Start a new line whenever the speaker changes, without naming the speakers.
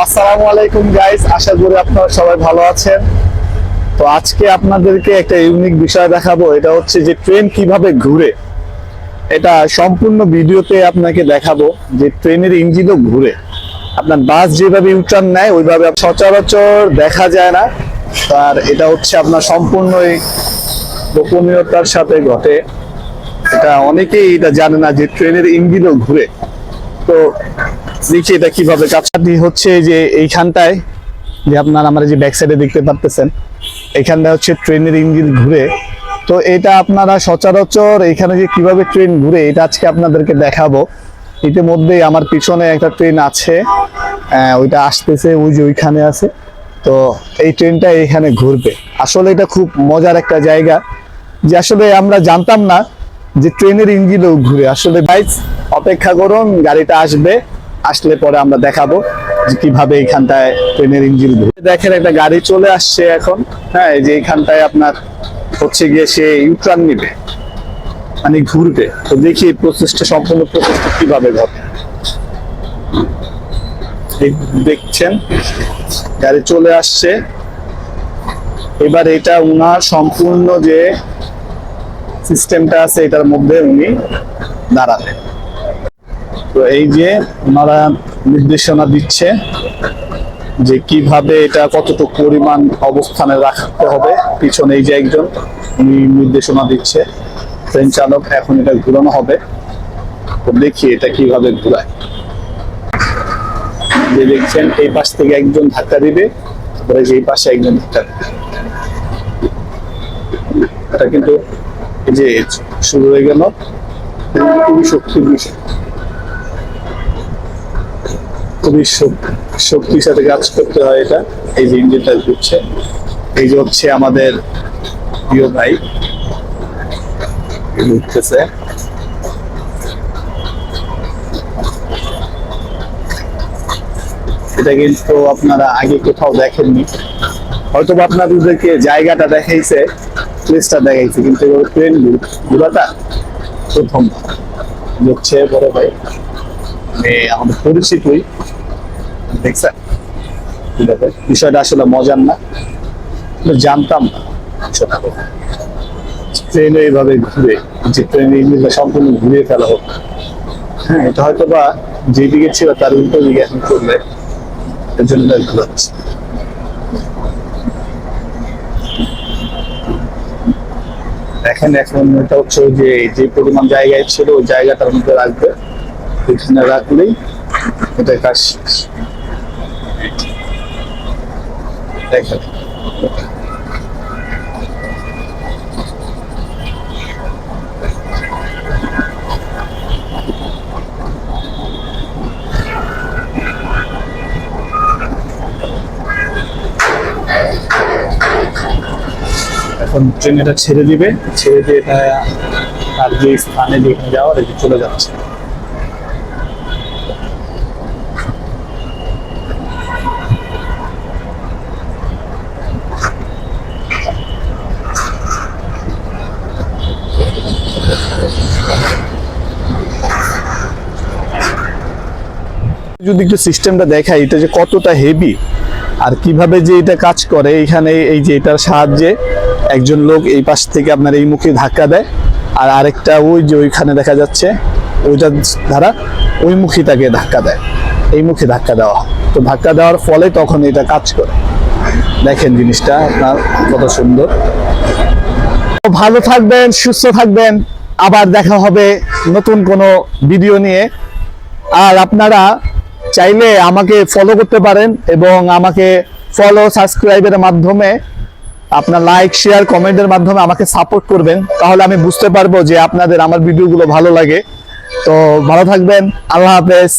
আসসালামু আলাইকুম গাইস আশা করি আপনারা সবাই ভালো আছেন। তো আজকে আপনাদেরকে একটা ইউনিক বিষয় দেখাবো। এটা হচ্ছে যে ট্রেন কীভাবে ঘুরে। এটা সম্পূর্ণ ভিডিওতে আপনাকে দেখাবো যে ট্রেনের ইঞ্জিনও ঘুরে। আপনার বাস যেভাবে ইউটার্ন নেয়, ওইভাবে সচরাচর দেখা যায় না। আর এটা হচ্ছে আপনার সম্পূর্ণই গোপনীয়তার সাথে ঘটে। এটা অনেকেই এটা জানে না যে ট্রেনের ইঞ্জিনও ঘুরে। তো দেখি এটা কীভাবে কাজটি হচ্ছে যে এইখানটায় যে আপনার আমার যে ব্যাক সাইডে দেখতে পারতেছেন, এখানটা হচ্ছে ট্রেনের ইঞ্জিন ঘুরে। তো এটা আপনারা সচরাচর এখানে যে কীভাবে ট্রেন ঘুরে, এটা আজকে আপনাদেরকে দেখাবো। ইতিমধ্যেই আমার পিছনে একটা ট্রেন আছে ওইটা আসতেছে, ওই যে ওইখানে আছে। তো এই ট্রেনটা এখানে ঘুরবে। আসলে এটা খুব মজার একটা জায়গা, যে আসলে আমরা জানতাম না যে ট্রেনের ইঞ্জিনও ঘুরে। আসলে বাইক অপেক্ষা করুন, গাড়িটা আসবে, আসলে পরে আমরা দেখাবো কীভাবে এখানটায় ট্রেনের ইঞ্জিন ঘুরে। দেখেন একটা গাড়ি চলে আসছে এখন হ্যাঁ যে এখানটায় আপনার হচ্ছে গিয়ে সে ইউটার্ন নিবে মানে ঘুরবে। তো দেখি এই প্রসেসটা সম্পূর্ণ প্রসেসটা কীভাবে ঘটে। দেখছেন? গাড়ি চলে আসছে। এবার এটা উনার সম্পূর্ণ যে সিস্টেমটা আছে এটার মধ্যে উনি দাঁড়াবেন তো এই যে ওনারা নির্দেশনা দিচ্ছে যে কীভাবে এটা কতটুকু পরিমাণ অবস্থানে রাখতে হবে, পিছনে এই যে একজন উনি নির্দেশনা দিচ্ছে। ট্রেন চালক এখন এটা ঘুরানো হবে। তো দেখি এটা কীভাবে ঘুরায়। যে দেখছেন, এই পাশ থেকে একজন ধাক্কা দিবে, তারপরে এই পাশে একজন ধাক্কা দিবে। এটা কিন্তু যে শুরু হয়ে গেল, খুবই শক্তির বিষয় খুবই শক্তির সাথে কাজ করতে হয় এটা, এই যে এই যে হচ্ছে আমাদের প্রিয় ভাই। এটা কিন্তু আপনারা আগে কোথাও দেখেননি। হয়তো আপনাদেরকে জায়গাটা দেখাইছে। প্লেসটা দেখাইছে, কিন্তু এবার ট্রেন ঘোরাটা প্রথম। হচ্ছে বড় ভাই। মানে আমাদের পরিচিতই দেখছেন? বিষয়টা আসলে মজার না। জানতাম না ট্রেনে এইভাবে ঘুরে, যে ট্রেনে ইঞ্জিনটা সম্পূর্ণ ঘুরিয়ে ফেলা হোক। হ্যাঁ এটা হয়তো বা যেদিকে ছিল তার উল্টো দিকে এখন করলে এর জন্য ঘুরাচ্ছে দেখেন এখন এটা হচ্ছে যে যে পরিমাণ জায়গায় ছিল, ওই জায়গাটার মধ্যে রাখবে এখানে রাখলেই এটা কাজ। দেখেন এখন ট্রেন এটা ছেড়ে দিবে। ছেড়ে দিয়ে এটা তার যে স্থানে যেখানে যাওয়ার এটা চলে যাচ্ছে। যদি একটু সিস্টেমটা দেখাই, এটা যে কতটা হেভি আর কীভাবে যে এটা কাজ করে, এখানে এই যে এটার সাহায্যে একজন লোক এই পাশ থেকে আপনার এই মুখে ধাক্কা দেয়, আর আরেকটা ওই যে ওইখানে দেখা যাচ্ছে, ওইটা দ্বারা ওই মুখী তাকে ধাক্কা দেয়। এই মুখে ধাক্কা দেওয়া। তো ধাক্কা দেওয়ার ফলে তখন এটা কাজ করে। দেখেন জিনিসটা, আপনার কত সুন্দর। ভালো থাকবেন, সুস্থ থাকবেন। আবার দেখা হবে নতুন কোনো ভিডিও নিয়ে। আর আপনারা চাইলে আমাকে ফলো করতে পারেন এবং আমাকে ফলো সাবস্ক্রাইবের মাধ্যমে আপনার লাইক শেয়ার কমেন্টের মাধ্যমে আমাকে সাপোর্ট করবেন। তাহলে আমি বুঝতে পারব যে আপনাদের আমার ভিডিওগুলো ভালো লাগে। তো ভালো থাকবেন। আল্লাহ হাফেজ।